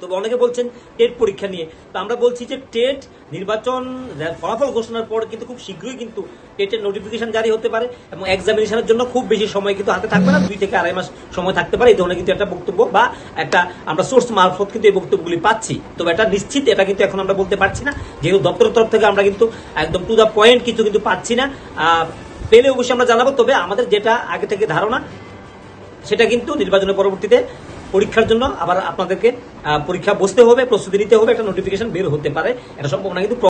তবে অনেকে বলছেন টেট পরীক্ষা নিয়ে। তো আমরা বলছি যে টেট নির্বাচন ফলাফল ঘোষণার পর কিন্তু খুব শীঘ্রই কিন্তু টেটের নোটিফিকেশন জারি হতে পারে এবং এক্সামিনেশনের জন্য খুব বেশি সময় কিন্তু হাতে থাকবে না, দুই থেকে আড়াই মাস সময় থাকতে পারে। এই ধরনের কিন্তু একটা বক্তব্য বা একটা আমরা সোর্স মারফত কিন্তু এই বক্তব্যগুলি পাচ্ছি। তবে এটা নিশ্চিত, এটা কিন্তু এখন আমরা বলতে পারছি না। যেহেতু দপ্তরের তরফ থেকে আমরা কিন্তু একদম টু দ্য পয়েন্ট কিছু কিন্তু পাচ্ছি না। পেলে অবশ্যই আমরা জানাব, তবে আমাদের যেটা আগে থেকে ধারণা, সেটা কিন্তু নির্বাচনের পরবর্তীতে পরীক্ষার জন্য আবার আপনাদেরকে পরীক্ষা বসতে হবে, প্রস্তুতি নিতে হবে, একটা নোটিফিকেশন বের হতে পারে। এটা সম্ভব সম্ভাবনা কিন্তু